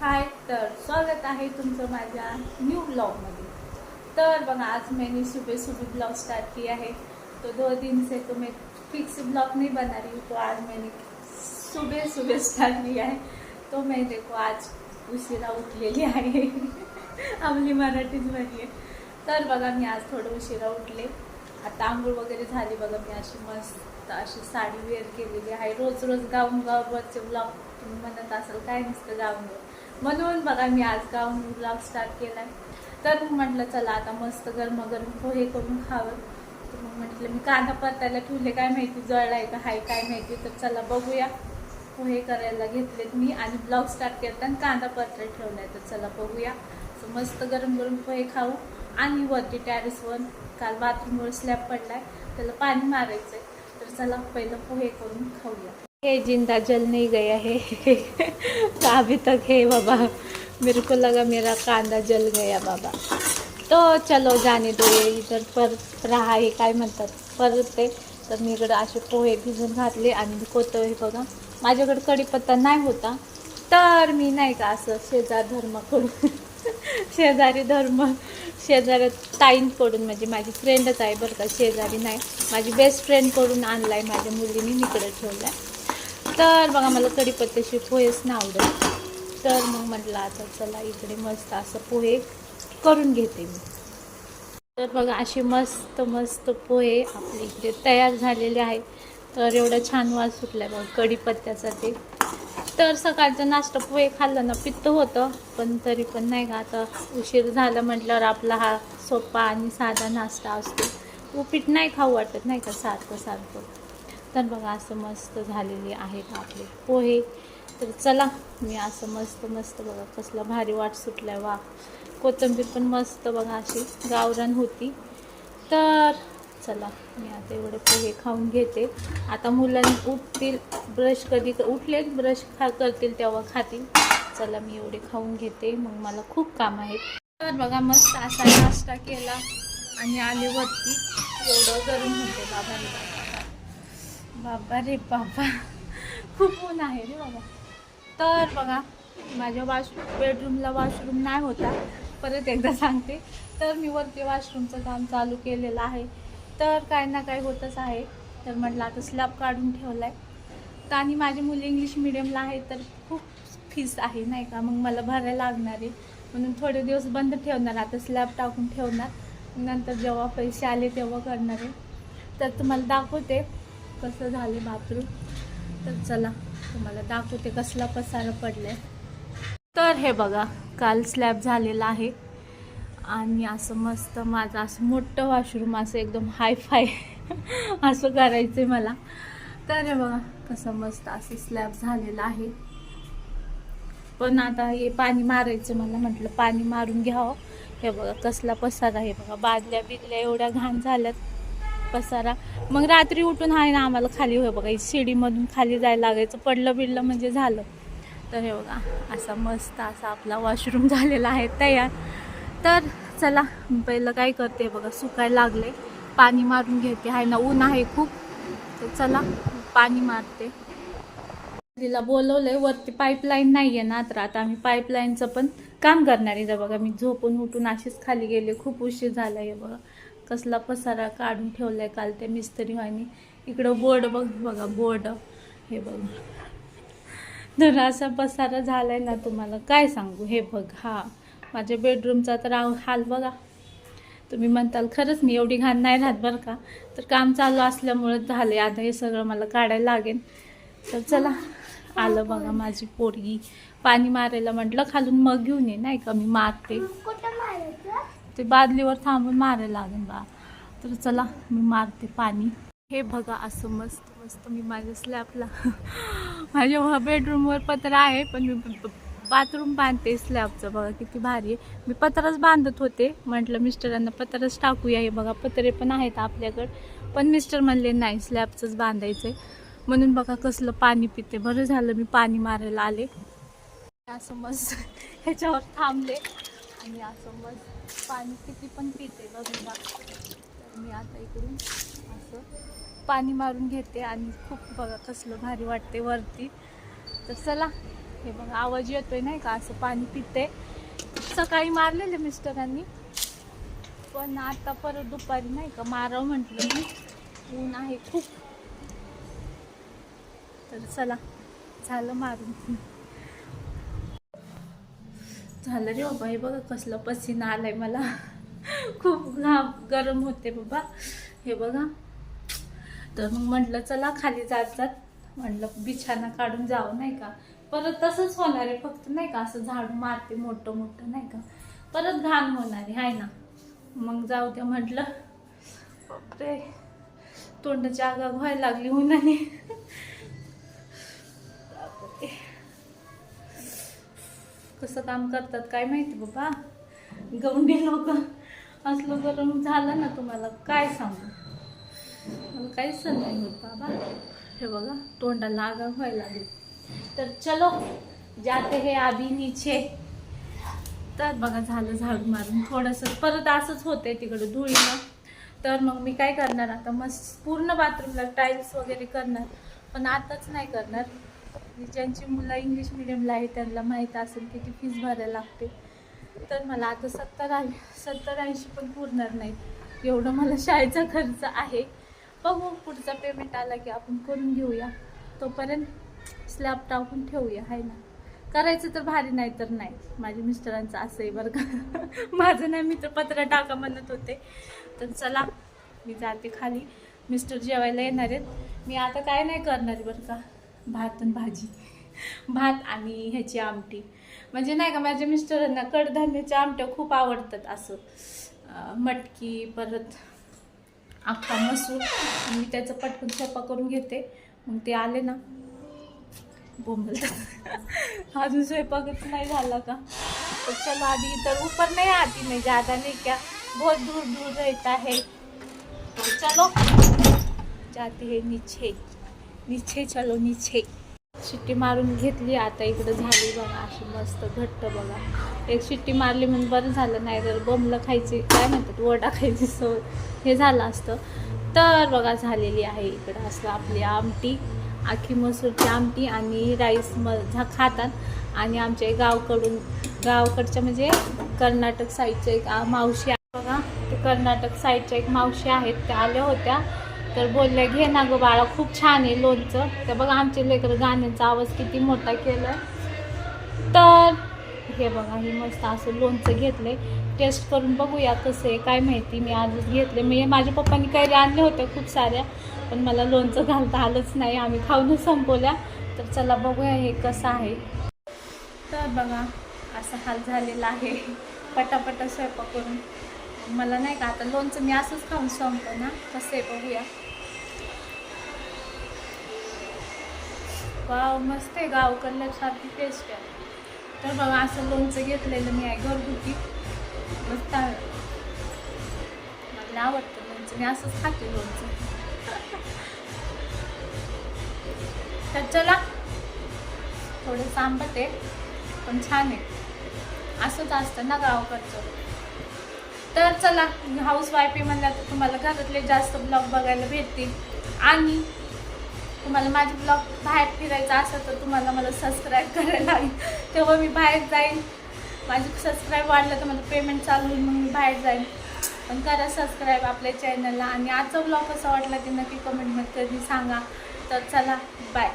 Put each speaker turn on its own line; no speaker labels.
हाय तर स्वागत आहे तुमचं माझ्या न्यू ब्लॉगमध्ये तर बघा आज मैंने सुबह सुबह ब्लॉग स्टार्ट किया है तो दो दिन से तो मैं फिक्स ब्लॉग नहीं बना रही हूँ तो आज मैंने सुबह सुबह स्टार्ट किया है तो मैं देखो आज उशिरा उठलेली आहे. आपली मराठीच बरी आहे तर बघा मी आज थोडं उशिरा उठले. आता आंघोळ वगैरे झाली बघा मी अशी मस्त अशी साडी वेअर केलेली आहे. रोज रोज गाऊन गावरचे ब्लॉग तुम्ही म्हणत असाल काय नसतं गाऊन गाऊनवर म्हणून बघा मी आज गाऊन ब्लॉग स्टार्ट केला तर मग म्हटलं चला आता मस्त गरम गरम पोहे करून खावं. तर मग म्हटलं मी कांदा परतायला ठेवले काय माहिती जळलाय का हाय काय माहिती. तर चला बघूया. पोहे करायला घेतलेत मी आणि ब्लॉग स्टार्ट केला आणि कांदा परतायला आहे तर चला बघूया. सो मस्त गरम गरम पोहे खाऊ. आणि वरती टॅरेसवर काल बाथरूमवर स्लॅब आहे त्याला पाणी मारायचं आहे तर चला पहिलं पोहे करून खाऊया. हे जिंदा जल नहीं गया है। तो अभी तक है बाबा। मेरे को लगा मेरा कांदा जल गया बाबा। तो चलो जाने दो ये इधर पर रहा हे काय म्हणतात? परत ते तर मी इकडं असे पोहे भिजून घातले आणि कोतळे बघा। माझ्याकडे कढीपत्ता नाही होता। तर मी नाही का असं शेजार धर्माकडून शेजारी धर्म शेजारी ताईंकडून म्हणजे माझी फ्रेंडच आहे बरं का शेजारी नाही. माझी बेस्ट फ्रेंडकडून आणला आहे माझ्या मुलीने इकडे ठेवला आहे तर बघा मला कढीपत्त्याशी पोहेच ना आवडत. तर मग म्हटलं आता चला इकडे मस्त असं पोहे करून घेते मी. तर बघा असे मस्त मस्त पोहे आपले इकडे तयार झालेले आहे तर एवढा छान वास सुटला आहे बघा कढीपत्त्याचा ते. तर सकाळचा नाश्ता पोहे खाल्लं ना पित्त होतं पण तरी पण नाही का आता उशीर झाला म्हटल्यावर आपला हा सोपा आणि साधा नाश्ता असतो. उपीट नाही खाऊ वाटत नाही का सारखं सारखं. तर बघा असं मस्त झालेली आहेत आपले पोहे. तर चला मी असं मस्त मस्त बघा कसला भारी वाट सुटलाय. वा कोथिंबीर पण मस्त बघा अशी गावरान होती. तर चला मी आता एवढे पोहे खाऊन घेते. आता मुलांनी उठतील ब्रश कधी उठले ब्रश खा करतील तेव्हा खातील. चला मी एवढे खाऊन घेते. मग मला खूप काम आहेत तर बघा मस्त असा नाश्ता केला आणि आले वरती. एवढं गरम होते बाबा बाबा रे बाबा. खूप ऊन आहे रे बाबा. तर बघा माझ्या वॉश बेडरूमला वॉशरूम नाही होता. परत एकदा सांगते. तर मी वरती वॉशरूमचं काम चालू केलेलं आहे. तर काय ना काय होतच आहे. तर म्हटलं आता स्लॅब काढून ठेवला आहे तर आणि माझी मुली इंग्लिश मिडियमला आहे तर खूप फीस आहे नाही का? मग मला भरायला लागणार आहे. म्हणून थोडे दिवस बंद ठेवणार आता स्लॅब टाकून ठेवणार. नंतर जेव्हा पैसे आले तेव्हा करणार आहे. तर तुम्हाला दाखवते. कसं झाले बाथरूम? तर चला तुम्हाला दाखवते कसला पसारा पडलाय. तर हे बघा काल स्लॅब झालेला आहे. आणि असं मस्त माझं असं मोठं वॉशरूम असं एकदम हाय फाय असं करायचं आहे मला. तर हे बघा कसं मस्त असं स्लॅब झालेलं आहे. पण आता हे पाणी मारायचं मला म्हटलं पाणी मारून घ्यावं. हे बघा कसला पसारा हे बघा बादल्या बिदल्या एवढ्या घाण झाल्यात. पसारा. मग रात्री उठून आहे ना आम्हाला खाली होय बघा शिडीमधून खाली जायला लागायचं. पडलं बिडलं म्हणजे झालं. तर हे बघा असा मस्त असा आपला वॉशरूम झालेला आहे तयार. तर चला मी पहिलं काय करते बघा सुकायला लागले. पाणी मारून घेते. आहे ना ऊन आहे खूप. तर चला पाणी मारते. तिला बोलवलंय वरती पाईपलाईन नाही आहे ना तर आता आम्ही पाईपलाईनचं पण काम करणार आहे. बघा मी झोपून उठून अशीच खाली गेले. खूप उशीर झाला आहे बघा. कसला पसारा काढून ठेवला आहे काल त्या मिस्त्री व्हायनी इकडं बोर्ड बघ बघा बोर्ड. हे बघा. तर असा पसारा झालाय ना तुम्हाला. काय सांगू? हे बघ हा. माझ्या बेडरूमचा तर हाल बघा. तुम्ही म्हणताल खरंच मी एवढी घाण नाही राहत बरं का? तर काम चालू असल्यामुळे आहे आता हे सगळं मला काढायला लागेल. तर चला आलं बघा माझी पोरगी. पाणी मारायला म्हटलं खालून मग घेऊन ये नाही का? मी मारते. ते बादलीवर थांबून मारायला लागेल बा. तर चला मी मारते पाणी. हे बघा असं मस्त मस्त मी माझ्या स्लॅबला माझ्या बेडरूमवर पत्रा आहे पण मी बाथरूम बांधते स्लॅबचं बघा किती भारी आहे. मी पत्रच बांधत होते. म्हटलं मिस्टरांना पत्रच टाकूया. हे बघा पत्रे पण आहेत आपल्याकडं. पण मिस्टर म्हणले नाही स्लॅबचंच बांधायचं आहे म्हणून बघा कसलं पाणी पिते. बरं झालं मी पाणी मारायला आले. असं मस्त ह्याच्यावर थांबले. आणि असं मस्त पाणी किती पण पिते बघून बघा तर मी आता इकडून असं पाणी मारून घेते आणि खूप बघा कसलं भारी वाटते वरती. तर चला हे बघा आवाज येतोय नाही का? असं पाणी पिते. सकाळी मारलेले मिस्टरांनी. पण आता परत दुपारी नाही का मारावं म्हटलं मी. ऊन आहे खूप. तर चला झालं मारून. झालं रे बाबा हे बघा कसलं पसीना आलाय मला. खूप घाम गरम होते बाबा. हे बघा. तर मग म्हटलं चला खाली जात जात. म्हटलं बिछाना काढून जावं नाही का? परत तसंच होणार आहे फक्त नाही का? असं झाडू मारते मोठं मोठं नाही का? परत घाण होणार आहे हाय ना? मग जाऊ द्या म्हटलं. बापरे. तोंडाची आगा व्हायला लागली उन्हाने. कसं काम करतात काय माहिती बाबा? गवंडी लोक असलं गरम झालं ना तुम्हाला काय सांगू? मला काहीच सण नाही होत बाबा. हे बघा तोंडाला आगाग व्हायला लागली. तर चलो जाते हे आधी नीचे. तर बघा झालं झाड मारून थोडंसं. परत असंच होतंय तिकडे धुळीनं. तर मग मी काय करणार आता? मस्त पूर्ण बाथरूमला टाईल्स वगैरे करणार. पण आताच नाही करणार. ज्यांची मुलं इंग्लिश मिडियमला आहे त्यांना माहीत असेल किती फीज भरायला लागते. तर मला आता सत्तर आय सत्तर ऐंशी पण पुरणार नाही एवढं मला शाळेचा खर्च आहे. बघू पुढचा पेमेंट आला की आपण करून घेऊया. तोपर्यंत स्लॅब टाकून ठेवूया आहे ना? करायचं तर भारी नाही तर नाही. माझ्या मिस्टरांचं असं आहे बरं का. माझं नाही मित्र पत्र टाका म्हणत होते. तर चला मी जाते खाली. मिस्टर जेवायला येणार आहेत. मी आता काय नाही करणार आहे बरं का. भात आणि भाजी. भात आणि ह्याची आमटी. म्हणजे नाही का माझ्या मिस्टरांना कडधान्याच्या आमट्या खूप आवडतात असं. मटकी परत अख्खा मसूर. मी त्याचं पटकन स्वयंपाक करून घेते. मग ते आले ना. बोंबलतात अजून स्वयंपाकच नाही झाला का? तो चलो आधी इधर ऊपर नहीं आती मैं ज़्यादा नहीं क्या बहुत दूर दूर रहता है. तो चलो. जाते हैं नीचे. नीचे चलो नीचे शिट्टी मारून घेतली आता इकडं झाली बघा अशी मस्त घट्ट बघा. एक शिट्टी मारली म्हणून बरं झालं नाही तर बोंबलं खायची काय म्हणतात वडा खायची सवय हे झालं असतं. तर बघा झालेली आहे इकडं असं आपली आमटी. आखी मसूरची आमटी आणि राईस म झा खातात. आणि आमच्या गावकडून गावकडच्या म्हणजे कर्नाटक साईडच्या एक मावशी आहे बघा. ते कर्नाटक साईडच्या एक मावशी आहेत त्या आल्या होत्या. तर बोलल्या घे ना गं बाळा खूप छान आहे लोणचं. तर बघा आमचे लेकर गाण्याचा आवाज किती मोठा केला तर हे बघा हे मस्त असं लोणचं घेतलंय. टेस्ट करून बघूया कसं आहे काय माहिती मी आजच घेतले मी माझ्या पप्पांनी कैरी आणल्या होत्या खूप साऱ्या पण मला लोणचं घालता आलंच नाही. आम्ही खाऊनच संपवल्या. तर चला बघूया हे कसं आहे. तर बघा असा हाल झालेला आहे. पटापटा स्वयंपाक करून. मला नाही का आता लोणचं मी असंच खाऊन संपतो ना कसं आहे बघूया. वाव मस्त आहे गावकडल्यासारखी टेस्ट आहे. तर बघा असं लोणचं घेतलेलं मी आहे घरगुती. मस्त आहे. मला आवडतं लोणचं मी असंच खाते लोणचं. तर चला थोडं आंबट आहे पण छान आहे. असंच असतं ना गावकडचं. तर चला हाऊस वाईफ म्हणल्या तर तुम्हाला घरातले जास्त ब्लॉग बघायला भेटतील. आणि तुम्हाला माझे ब्लॉग बाहेर फिरायचं असेल तर तुम्हाला मला सबस्क्राईब करायला लागेल तेव्हा मी बाहेर जाईन. माझी सबस्क्राईब वाढलं तर मला पेमेंट चालू होईल मग मी बाहेर जाईन. पण करा सबस्क्राईब आपल्या चॅनलला आणि आजचा ब्लॉग कसा वाटला ते नक्की कमेंटमध्ये कधी सांगा. तर चला बाय